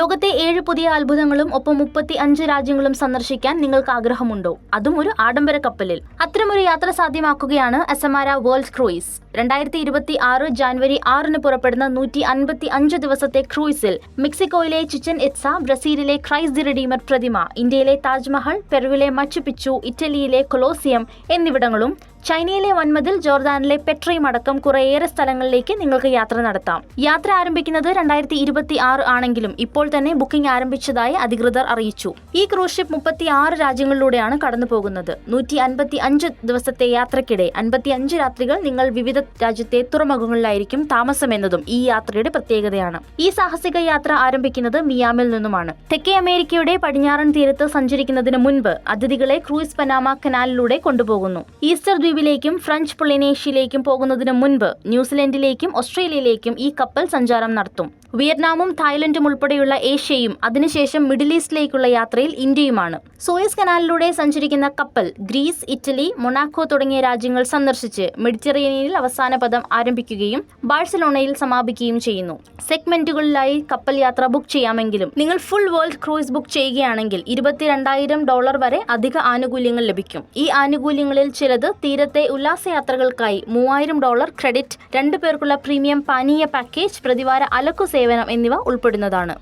ലോകത്തെ ഏഴ് പുതിയ അത്ഭുതങ്ങളും ഒപ്പം മുപ്പത്തി അഞ്ച് രാജ്യങ്ങളും സന്ദർശിക്കാൻ നിങ്ങൾക്ക് ആഗ്രഹമുണ്ടോ? അതും ഒരു ആഡംബര കപ്പലിൽ. അത്തരമൊരു യാത്ര സാധ്യമാക്കുകയാണ് അസമാര വേൾഡ് ക്രൂയിസ്. രണ്ടായിരത്തി ഇരുപത്തി ആറ് ജാനുവരി ആറിന് പുറപ്പെടുന്ന നൂറ്റി അൻപത്തി അഞ്ച് ദിവസത്തെ ക്രൂയിസിൽ മെക്സിക്കോയിലെ ചിച്ചൻ ഇറ്റ്സ ബ്രസീലിലെ ക്രൈസ് ദി റിഡീമർ പ്രതിമ ഇന്ത്യയിലെ താജ്മഹൽ പെറുവിലെ മച്ചുപിച്ചു ഇറ്റലിയിലെ കൊളോസിയം എന്നിവിടങ്ങളും ചൈനയിലെ വൻമതിൽ ജോർദാനിലെ പെട്രയും അടക്കം കുറേയേറെ സ്ഥലങ്ങളിലേക്ക് നിങ്ങൾക്ക് യാത്ര നടത്താം. യാത്ര ആരംഭിക്കുന്നത് രണ്ടായിരത്തി ഇരുപത്തി ആറ് ആണെങ്കിലും ഇപ്പോൾ തന്നെ ബുക്കിംഗ് ആരംഭിച്ചതായി അധികൃതർ അറിയിച്ചു. ഈ ക്രൂസ് ഷിപ്പ് മുപ്പത്തി ആറ് രാജ്യങ്ങളിലൂടെയാണ് കടന്നു പോകുന്നത് നൂറ്റി അൻപത്തി അഞ്ച് ദിവസത്തെ യാത്രക്കിടെ അൻപത്തി അഞ്ച് രാത്രികൾ നിങ്ങൾ വിവിധ രാജ്യത്തെ തുറമുഖങ്ങളിലായിരിക്കും താമസമെന്നതും ഈ യാത്രയുടെ പ്രത്യേകതയാണ്. ഈ സാഹസിക യാത്ര ആരംഭിക്കുന്നത് മിയാമിൽ നിന്നുമാണ്. തെക്കേ അമേരിക്കയുടെ പടിഞ്ഞാറൻ തീരത്ത് സഞ്ചരിക്കുന്നതിന് മുൻപ് അതിഥികളെ ക്രൂയിസ് പനാമ കനാലിലൂടെ കൊണ്ടുപോകുന്നു. ഈസ്റ്റർ ദ്വീപിലേക്കും ഫ്രഞ്ച് പൊളിനേഷ്യയിലേക്കും പോകുന്നതിനു മുൻപ് ന്യൂസിലൻഡിലേക്കും ഓസ്ട്രേലിയയിലേക്കും ഈ കപ്പൽ സഞ്ചാരം നടത്തും. വിയറ്റ്നാമും തായ്ലൻഡും ഉൾപ്പെടെയുള്ള ഏഷ്യയും അതിനുശേഷം മിഡിൽ ഈസ്റ്റിലേക്കുള്ള യാത്രയിൽ ഇന്ത്യയുമാണ്. സോയസ് കനാലിലൂടെ സഞ്ചരിക്കുന്ന കപ്പൽ ഗ്രീസ് ഇറ്റലി മൊണാക്കോ തുടങ്ങിയ രാജ്യങ്ങൾ സന്ദർശിച്ച് മെഡിറ്ററേനിയനിൽ അവസാന പദം ആരംഭിക്കുകയും ബാഴ്സലോണയിൽ സമാപിക്കുകയും ചെയ്യുന്നു. സെഗ്മെന്റുകളിലായി കപ്പൽ യാത്ര ബുക്ക് ചെയ്യാമെങ്കിലും നിങ്ങൾ ഫുൾ വേൾഡ് ക്രൂയിസ് ബുക്ക് ചെയ്യുകയാണെങ്കിൽ ഇരുപത്തിരണ്ടായിരം ഡോളർ വരെ അധിക ആനുകൂല്യങ്ങൾ ലഭിക്കും. ഈ ആനുകൂല്യങ്ങളിൽ ചിലത് തീരത്തെ ഉല്ലാസയാത്രകൾക്കായി മൂവായിരം ഡോളർ ക്രെഡിറ്റ് രണ്ടു പേർക്കുള്ള പ്രീമിയം പാനീയ പാക്കേജ് പ്രതിവാര അലക്കു സേവനം എന്നിവ ഉൾപ്പെടുന്നതാണ്